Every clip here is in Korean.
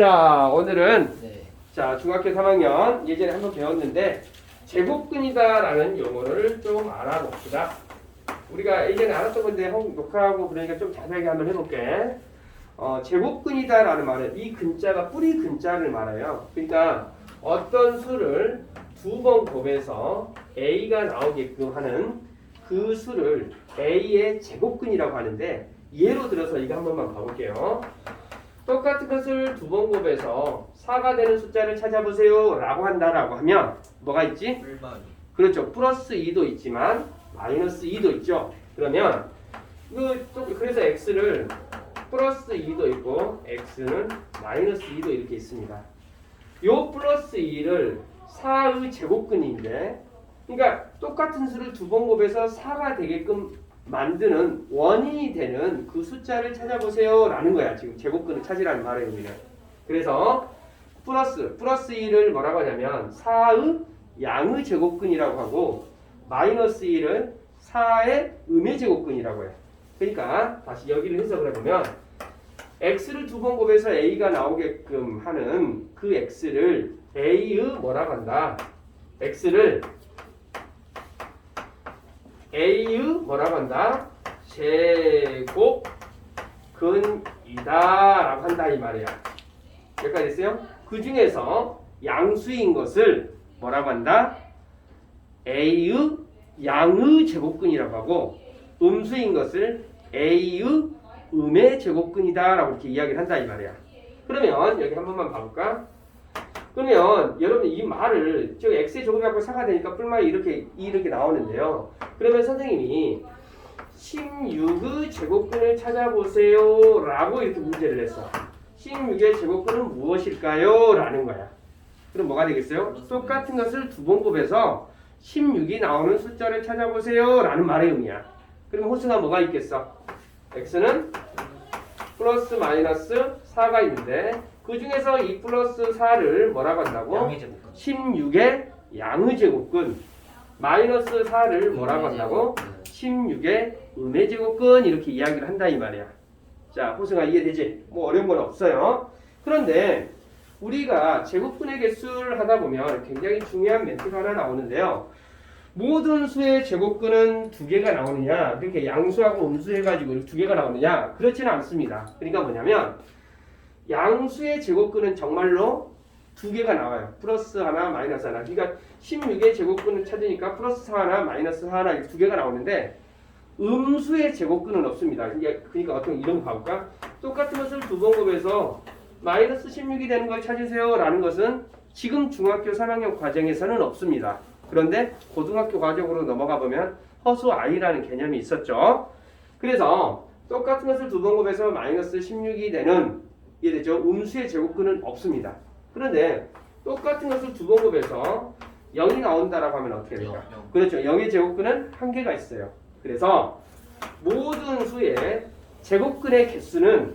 자, 오늘은 네. 자, 중학교 3학년 예전에 한번 배웠는데 제곱근이다라는 용어를 좀 알아봅시다. 우리가 예전에 알았던 건데 형 녹화하고 그러니까 좀 자세하게 한번 해볼게. 어, 제곱근이다라는 말은 이 근자가 뿌리 근자를 말해요. 그러니까 어떤 수를 두 번 곱해서 a가 나오게끔 하는 그 수를 a의 제곱근이라고 하는데 예로 들어서 이거 한 번만 봐볼게요. 똑같은 것을 두 번 곱해서 4가 되는 숫자를 찾아보세요 라고 한다라고 하면 뭐가 있지? 불만. 그렇죠. 플러스 2도 있지만 마이너스 2도 있죠. 그러면 그 또- 그래서 x를 플러스 2도 있고 x는 마이너스 2도 이렇게 있습니다. 요 플러스 2를 4의 제곱근인데 그러니까 똑같은 수를 두 번 곱해서 4가 되게끔 만드는 원인이 되는 그 숫자를 찾아보세요 라는 거야. 지금 제곱근을 찾으라는 말의 의미는. 그래서 플러스 플러스 2를 뭐라고 하냐면 4의 양의 제곱근이라고 하고 마이너스 1을 4의 음의 제곱근이라고 해요. 그러니까 다시 여기를 해석을 해보면 x를 두 번 곱해서 a가 나오게끔 하는 그 x를 a의 뭐라고 한다? x를 a의 뭐라고 한다? 제곱근이다 라고 한다 이 말이야. 여기까지 됐어요? 그 중에서 양수인 것을 뭐라고 한다? a의 양의 제곱근이라고 하고 음수인 것을 a의 음의 제곱근이다 라고 이렇게 이야기를 한다 이 말이야. 그러면 여기 한 번만 봐볼까? 그러면 여러분 이 말을 저 x의 제곱이 갖고 4가 되니까 뿔말이 이렇게 이렇게 나오는데요. 그러면 선생님이 16의 제곱근을 찾아보세요 라고 이렇게 문제를 했어. 16의 제곱근은 무엇일까요? 라는 거야. 그럼 뭐가 되겠어요? 똑같은 것을 두 번 곱해서 16이 나오는 숫자를 찾아보세요 라는 말의 의미야. 그럼 호수가 뭐가 있겠어? x는 플러스 마이너스 4가 있는데 그 중에서 이 플러스 4를 뭐라고 한다고? 양의 제곱근. 16의 양의 제곱근 마이너스 4를 뭐라고 한다고? 네. 16의 음의 제곱근 이렇게 이야기를 한다 이 말이야. 자, 호승아 이해되지? 뭐 어려운 건 없어요. 그런데 우리가 제곱근의 개수를 하다 보면 굉장히 중요한 멘트가 하나 나오는데요. 모든 수의 제곱근은 두 개가 나오느냐? 그렇게 양수하고 음수 해가지고 두 개가 나오느냐? 그렇지는 않습니다. 그러니까 뭐냐면 양수의 제곱근은 정말로 두 개가 나와요. 플러스 하나, 마이너스 하나. 그러니까 16의 제곱근을 찾으니까 플러스 4 하나, 마이너스 4 하나 이렇게 두 개가 나오는데 음수의 제곱근은 없습니다. 그러니까, 어떤 이런 거 봐볼까? 똑같은 것을 두 번 곱해서 마이너스 16이 되는 걸 찾으세요 라는 것은 지금 중학교 3학년 과정에서는 없습니다. 그런데 고등학교 과정으로 넘어가 보면 허수 아이라는 개념이 있었죠. 그래서 똑같은 것을 두 번 곱해서 마이너스 16이 되는 이해되죠? 음수의 제곱근은 없습니다. 그런데 똑같은 것을 두 번 곱해서 0이 나온다라고 하면 어떻게 영, 될까? 영. 그렇죠. 0의 제곱근은 한 개가 있어요. 그래서 모든 수의 제곱근의 개수는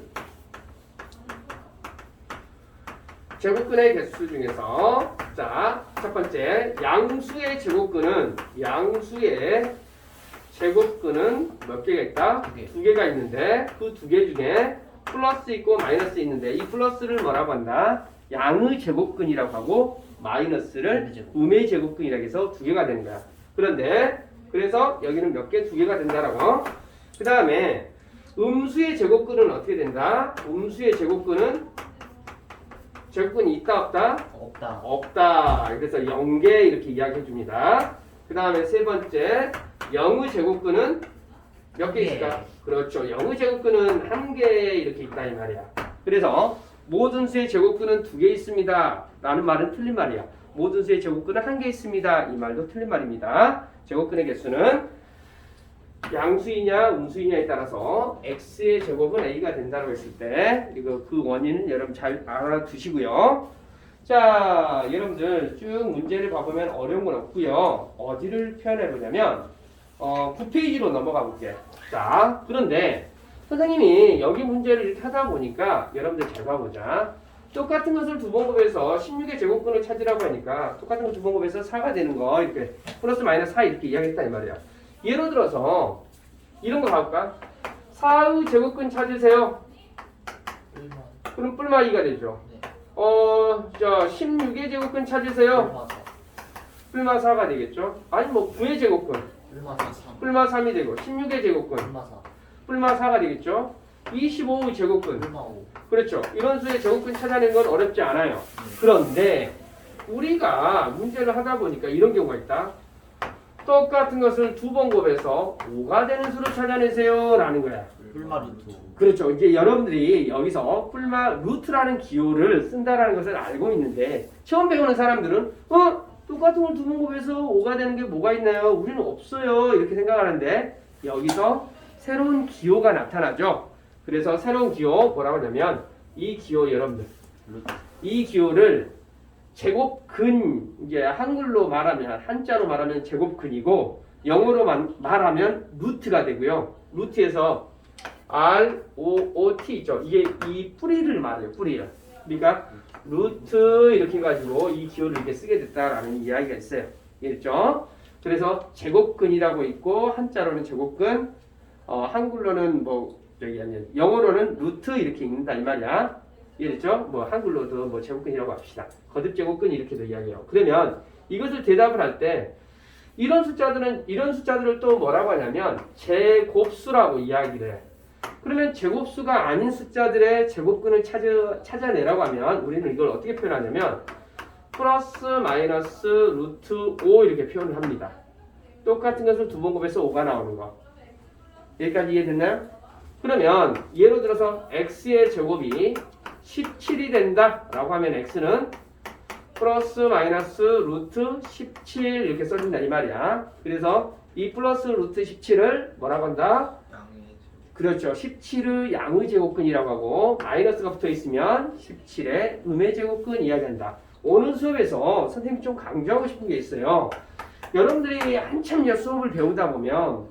제곱근의 개수 중에서 자, 첫 번째 양수의 제곱근은 양수의 제곱근은 몇 개가 있다? 두 개. 두 개가 있는데 그 두 개 중에 플러스 있고 마이너스 있는데 이 플러스를 뭐라고 한다? 양의 제곱근이라고 하고 마이너스를 음의 제곱. 음의 제곱근이라고 해서 두 개가 되는 거야. 그런데 그래서 여기는 몇 개? 두 개가 된다라고. 그 다음에 음수의 제곱근은 어떻게 된다? 음수의 제곱근은 제곱근이 있다 없다? 없다. 없다. 그래서 0개 이렇게 이야기해 줍니다. 그 다음에 세 번째 0의 제곱근은 몇개한 개. 있을까? 그렇죠. 0의 제곱근은 한 개 이렇게 있다 이 말이야. 그래서 모든 수의 제곱근은 두 개 있습니다. 라는 말은 틀린 말이야. 모든 수의 제곱근은 한 개 있습니다. 이 말도 틀린 말입니다. 제곱근의 개수는 양수이냐 음수이냐에 따라서 x의 제곱은 a가 된다고 했을 때 이거 그 원인은 여러분 잘 알아두시고요. 자, 여러분들 쭉 문제를 봐보면 어려운 건 없고요. 어디를 표현해 보냐면 어, 9페이지로 넘어가 볼게. 자, 그런데 선생님이 여기 문제를 이렇게 하다 보니까 여러분들 잘 봐보자. 똑같은 것을 두 번 곱해서 16의 제곱근을 찾으라고 하니까 똑같은 거두번 곱해서 4가 되는 거 이렇게 플러스 마이너스 4 이렇게 이야기했다 이 말이야. 예를 들어서 이런 거 봐볼까? 4의 제곱근 찾으세요. 그럼 뿔마이가 되죠. 네. 어, 저 16의 제곱근 찾으세요. 뿔마 4가 되겠죠? 아니 뭐 9의 제곱근, 불마사 3 뿔마 3이 되고 16의 제곱근, 불마사 뿔마 4가 되겠죠? 25의 제곱근, 불마 5 그렇죠. 이런 수의 제곱근 찾아내는 건 어렵지 않아요. 그런데 우리가 문제를 하다 보니까 이런 경우가 있다. 똑같은 것을 두 번 곱해서 5가 되는 수를 찾아내세요 라는 거야. 불마 루트 그렇죠. 이제 여러분들이 여기서 풀마 루트라는 기호를 쓴다라는 것을 알고 있는데 처음 배우는 사람들은 어 똑같은 걸 두 번 곱해서 5가 되는 게 뭐가 있나요? 우리는 없어요. 이렇게 생각하는데 여기서 새로운 기호가 나타나죠. 그래서 새로운 기호 뭐라고 하냐면 이 기호 여러분들 이 기호를 제곱근 이제 한글로 말하면 한자로 말하면 제곱근이고 영어로 만- 말하면 루트가 되고요. 루트에서 R O O T 있죠. 이게 이 뿌리를 말해요. 뿌리를. 그러니까 루트 이렇게 해가지고 이 기호를 이렇게 쓰게 됐다라는 이야기가 있어요. 이해됐죠? 그래서 제곱근이라고 있고 한자로는 제곱근, 어, 한글로는 뭐 저기 아니 영어로는 루트 이렇게 읽는다 이 말이야. 이해됐죠? 뭐 한글로도 뭐 제곱근이라고 합시다. 거듭 제곱근 이렇게도 이야기해요. 그러면 이것을 대답을 할 때 이런 숫자들은 이런 숫자들을 또 뭐라고 하냐면 제곱수라고 이야기를 해. 그러면 제곱수가 아닌 숫자들의 제곱근을 찾아, 찾아내라고 하면 우리는 이걸 어떻게 표현하냐면 플러스 마이너스 루트 5 이렇게 표현을 합니다. 똑같은 것을 두 번 곱해서 5가 나오는 거. 여기까지 이해됐나요? 그러면 예로 들어서 x의 제곱이 17이 된다 라고 하면 x는 플러스 마이너스 루트 17 이렇게 써준다 이 말이야. 그래서 이 플러스 루트 17을 뭐라고 한다? 그렇죠. 17의 양의 제곱근이라고 하고 마이너스가 붙어 있으면 17의 음의 제곱근 이야기한다. 오늘 수업에서 선생님이 좀 강조하고 싶은 게 있어요. 여러분들이 한참 수업을 배우다 보면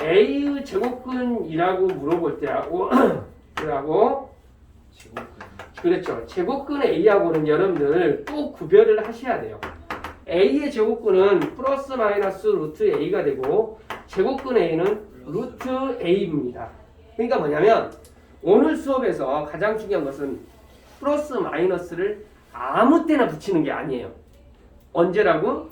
A의 제곱근이라고 물어볼 때하고 제곱근 그렇죠. 제곱근 A하고는 여러분들 또 구별을 하셔야 돼요. A의 제곱근은 플러스 마이너스 루트 A가 되고 제곱근 A는 루트 A입니다. 그러니까 뭐냐면 오늘 수업에서 가장 중요한 것은 플러스 마이너스를 아무 때나 붙이는 게 아니에요. 언제라고?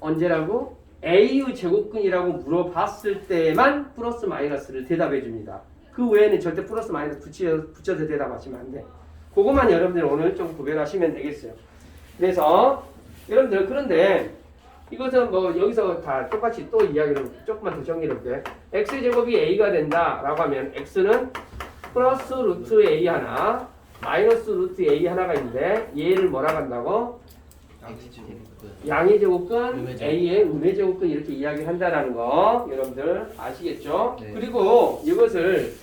언제라고? A의 제곱근이라고 물어봤을 때만 플러스 마이너스를 대답해 줍니다. 그 외에는 절대 플러스 마이너스 붙여, 붙여서 대답하시면 안 돼. 그것만 여러분들 오늘 좀 구별하시면 되겠어요. 그래서 여러분들 그런데 이것은 뭐 여기서 다 똑같이 또 이야기를 조금만 더 정리를 해볼게요. x 제곱이 a가 된다라고 하면 x는 플러스 루트 a 하나 마이너스 루트 a 하나가 있는데 얘를 뭐라고 한다고? 양의 제곱근 양의 제곱근 음의 제곱근. a의 음의 제곱근 이렇게 이야기한다라는 거 여러분들 아시겠죠? 네. 그리고 이것을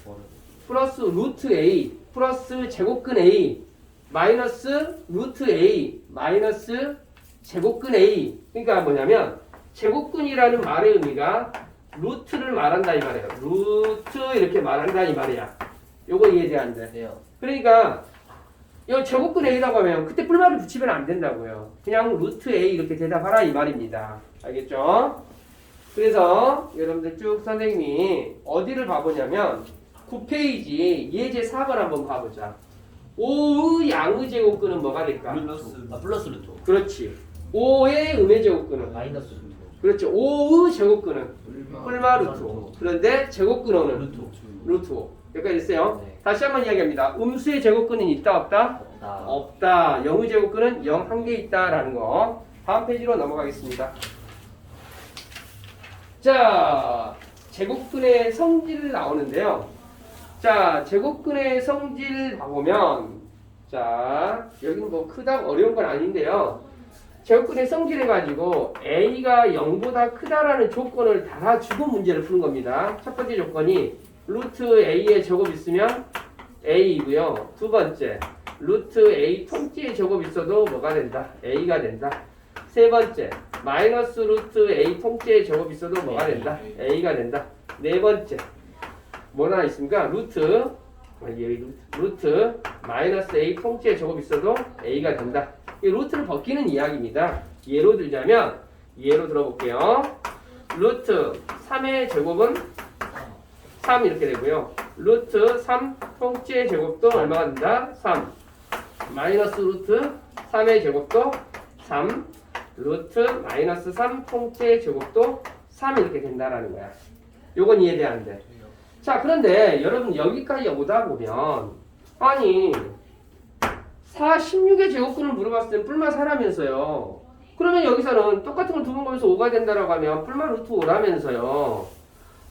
플러스 루트 a 플러스 제곱근 a 마이너스 루트 a 마이너스 제곱근 a 그러니까 뭐냐면 제곱근이라는 말의 의미가 루트를 말한다 이 말이에요 루트 이렇게 말한다 이 말이야 요거 이해돼 안 돼? 네요 그러니까 이 제곱근 a라고 하면 그때 뿔말을 붙이면 안 된다고요 그냥 루트 a 이렇게 대답하라 이 말입니다 알겠죠? 그래서 여러분들 쭉 선생님이 어디를 봐보냐면 9페이지 예제 4번 한번 봐보자. 5의 양의 제곱근은 뭐가 될까? 플러스 아 플러스 루트 그렇지. 5의 음의 제곱근은 마이너스 루트 그렇죠. 5의 제곱근은 뿔마 루트. 그런데 제곱근어는 루트 루트 5. 여기까지 됐어요. 네 다시 한번 이야기합니다. 음수의 제곱근은 있다 없다? 없다 없다. 0의 제곱근은 0 한 개 있다라는 거. 다음 페이지로 넘어가겠습니다. 자, 제곱근의 성질 나오는데요. 자, 제곱근의 성질 봐보면, 자, 여기는 뭐 크다 어려운 건 아닌데요. 제곱근의 성질 해가지고 a가 0보다 크다라는 조건을 달아주고 문제를 푸는 겁니다. 첫 번째 조건이 루트 a의 제곱 있으면 a이고요. 두 번째, 루트 a 통째의 제곱 있어도 뭐가 된다? a가 된다. 세 번째, 마이너스 루트 a 통째의 제곱 있어도 뭐가 된다? a가 된다. 네 번째, 뭐나 있습니까? 루트, 아, 여기 루트, 루트 마이너스 a 통째의 제곱 있어도 a가 된다. 이 루트를 벗기는 이야기입니다. 예로 들자면 예로 들어볼게요. 루트 3의 제곱은 3 이렇게 되고요. 루트 3 통째의 제곱도 얼마가 된다? 3. 마이너스 루트 3의 제곱도 3 루트 마이너스 3 통째 제곱도 3 이렇게 된다라는 거야. 요건 이해돼야 하는데 자 그런데 여러분 여기까지 오다 보면 아니 4, 16의 제곱근을 물어봤을 땐 뿔마 4라면서요. 그러면 여기서는 똑같은 걸 두 번 보면서 5가 된다라고 하면 뿔마 루트 5라면서요.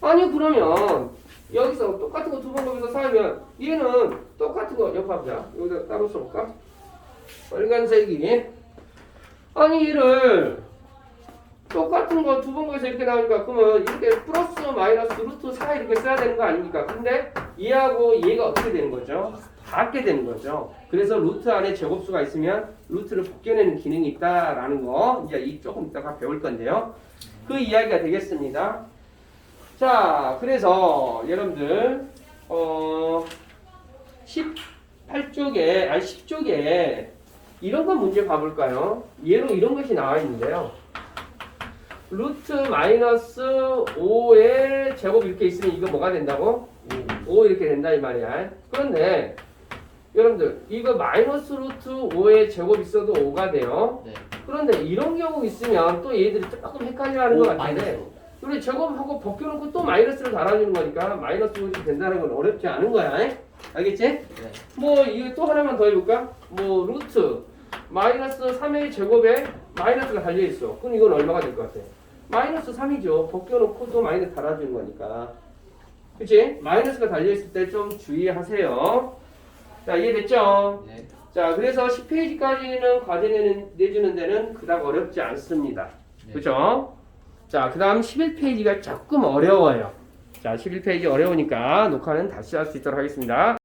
아니 그러면 여기서 똑같은 거 두 번 보면서 4면 얘는 똑같은 거 옆에 보자. 여기다 따로 써볼까? 빨간색이 아니 얘를 똑같은 거 두 번 보면서 이렇게 나오니까 그러면 이렇게 플러스 마이너스 루트 4 이렇게 써야 되는 거 아닙니까? 근데 얘하고 얘가 어떻게 되는 거죠? 같게 되는 거죠. 그래서 루트 안에 제곱수가 있으면 루트를 벗겨내는 기능이 있다라는 거 이제 이 조금 이따가 배울 건데요. 그 이야기가 되겠습니다. 자, 그래서 여러분들 어 18쪽에 아니 10쪽에 이런 거 문제 봐볼까요? 예로 이런 것이 나와 있는데요. 루트 마이너스 5의 제곱 이렇게 있으면 이거 뭐가 된다고? 5 이렇게 된다 이 말이야. 그런데 여러분들 이거 마이너스 루트 5의 제곱 있어도 5가 돼요. 네. 그런데 이런 경우 있으면 또 얘들이 조금 헷갈려하는 것 오, 같은데 마이너스. 우리 제곱하고 벗겨놓고 또 마이너스를 달아주는 거니까 마이너스 5이 된다는 건 어렵지 않은 거야. 에? 알겠지? 네. 뭐 이거 또 하나만 더 해볼까? 뭐 루트 마이너스 3의 제곱에 마이너스가 달려있어. 그럼 이건 얼마가 될 것 같아? 마이너스 3이죠. 벗겨놓고 또 마이너스 달아주는 거니까. 그치? 마이너스가 달려있을 때 좀 주의하세요. 자, 이해됐죠? 네. 자, 그래서 10페이지까지는 과제 내는, 내주는 데는 그닥 어렵지 않습니다. 네. 그죠? 자, 그 다음 11페이지가 조금 어려워요. 자, 11페이지 어려우니까 녹화는 다시 할 수 있도록 하겠습니다.